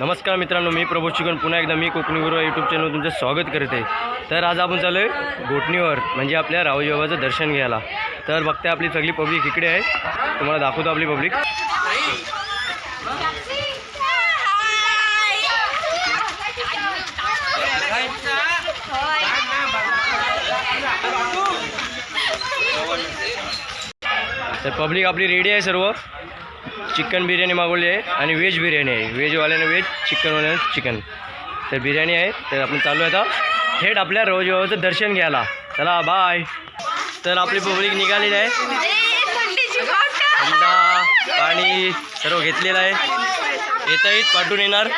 नमस्कार मित्रांनो मी प्रभू चिकन पुन्हा एकदा मी कोकणी गुरु यूट्यूब चॅनल तुमचं स्वागत करते. तर आज आपण चालू आहे घोटणीवर म्हणजे आपल्या रावजी बाबाचं दर्शन घ्यायला. तर बघते आपली सगळी पब्लिक इकडे आहे. तुम्हाला दाखवतो आपली पब्लिक तर पब्लिक आपली रेडी आहे सर्व. चिकन बिर्याणी मागवली आहे आणि व्हेज बिर्याणी आहे. व्हेजवाल्यानं व्हेज चिकनवाल्याने चिकन. तर बिर्याणी आहे तर आपण चालू आहे आता. थेट आपल्या रोजबाबाचं दर्शन घ्यायला. चला बाय तर आपली पब्लिक निघालेली आहे. अंडा पाणी सर्व घेतलेलं आहे. येता येत पाठवून येणार.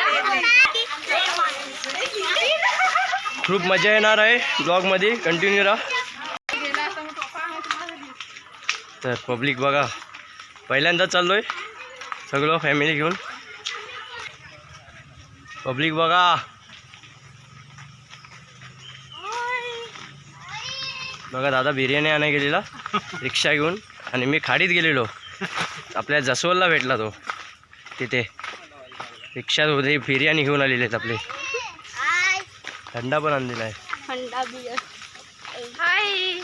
खूप मजा येणार आहे ब्लॉगमध्ये. कंटिन्यू राहा. तर पब्लिक बघा पहिल्यांदा चाललो आहे सगळं फॅमिली घेऊन. पब्लिक बघा. बघा दादा बिर्याणी आणायला गेलेला. रिक्षा घेऊन. आणि मी खाडीत गेलेलो. आपल्या जसवलला भेटला तो. तिथे. रिक्षात होते बिर्याणी घेऊन आलेले आहेत आपले. थंडा पण आणलेला आहे. हाय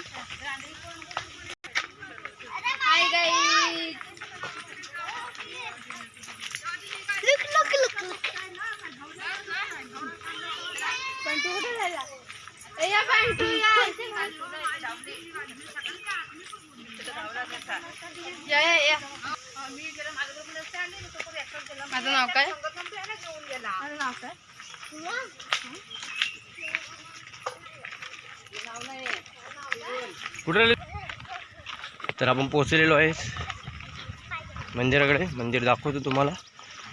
माझं नाव मंदिर दाखवतो तुम्हाला.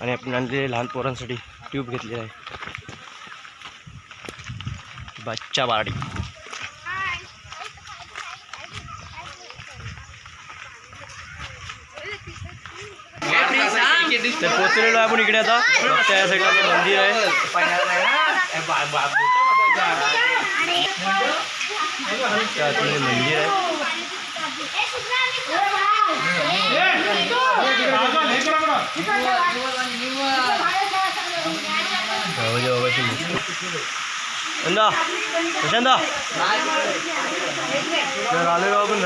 आणि आपण आणलेले लहान पोरांसाठी ट्यूब आहे. बच्चा बारडी. तर पोचलेलो आहे आपण इकडे आता बघता या साईडला आपलं मंदिर आहे त्या आतमध्ये मंदिर आहे रावजी तर आलेलो आपण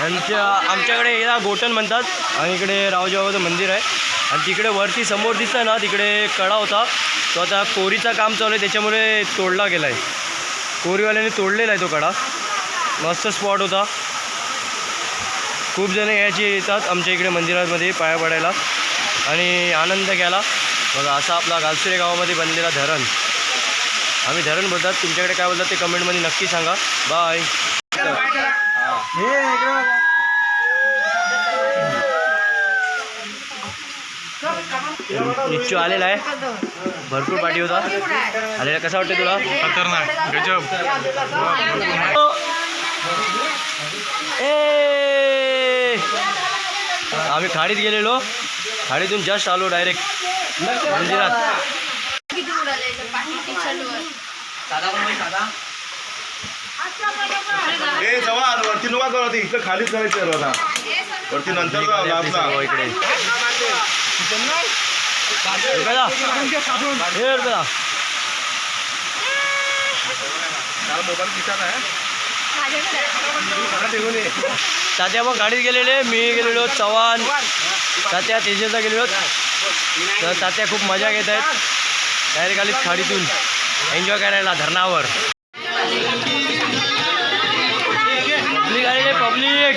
यांच्या आमच्याकडे याला गोटन म्हणतात आणि इकडे रावजीबाबाचं मंदिर आहे. आणि तिकडे वरती समोर दिसतं ना तिकडे कडा होता. तो आता कोरीचा काम चालू आहे त्याच्यामुळे तोडला गेला आहे कोरीवाल्याने तोडलेला आहे तो कडा. मस्त स्पॉट होता. खूप जण यायचे येतात आमच्या इकडे मंदिरामध्ये पाया पडायला. आणि आनंद घ्यायला. बघा असा आपला गालसुरे गावामध्ये बनलेला धरण. आम्ही धरण बोलतात तुमच्याकडे काय बोलतात ते कमेंटमध्ये नक्की सांगा. बाय निश्चू आलेला आहे. भरपूर पाठी होता. आलेला कसा वाटतं तुला? खतरनाक. गजब. ए! आम्ही खाडीत गेलेलो. खाडीतून जस्ट आलो डायरेक्ट मंदिरात. ए जवान वरती नुका कर होती इकडे खालीच करायचं आता वरती. नंतर इकडे मोबाईल खिशात आहे. तात्या मग गाडीत गेलेले मी गेलेलो चव्हाण. तात्या तेजेचा गेलेलो. तर तात्या खूप मजा घेत आहेत. डायरेक्ट आलीत खाडीतून एन्जॉय करायला धरणावर. पब्लिक आलेले पब्लिक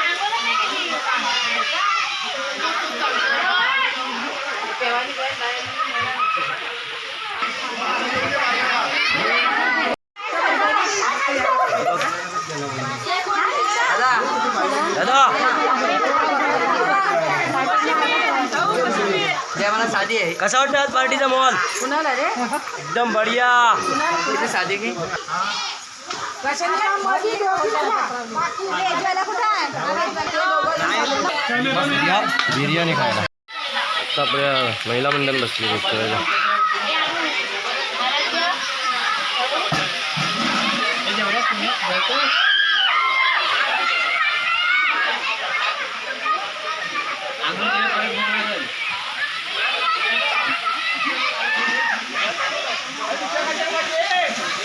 साधी आहे कसा वाटतं आज पार्टीचा मॉल कुणाला रे। एकदम बढिया। साधी की। बिर्याणी खायला. आता आपल्या महिला मंडळ बसली जेवायला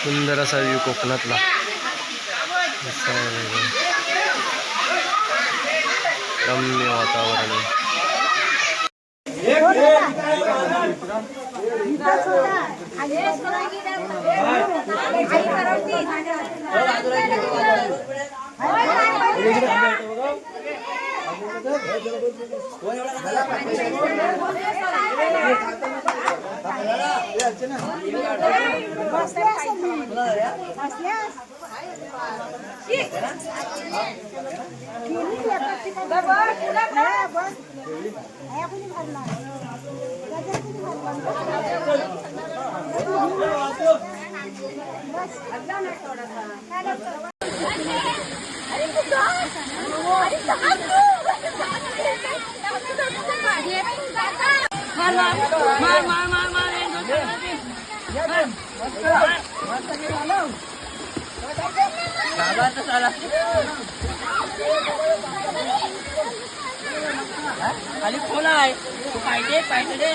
सुंदर असा व्ह्यू कोकणातला. वातावरण आहे. Mas, ada मार मार मार मार मार खाली खोला आहे पाहिजे पाहिजे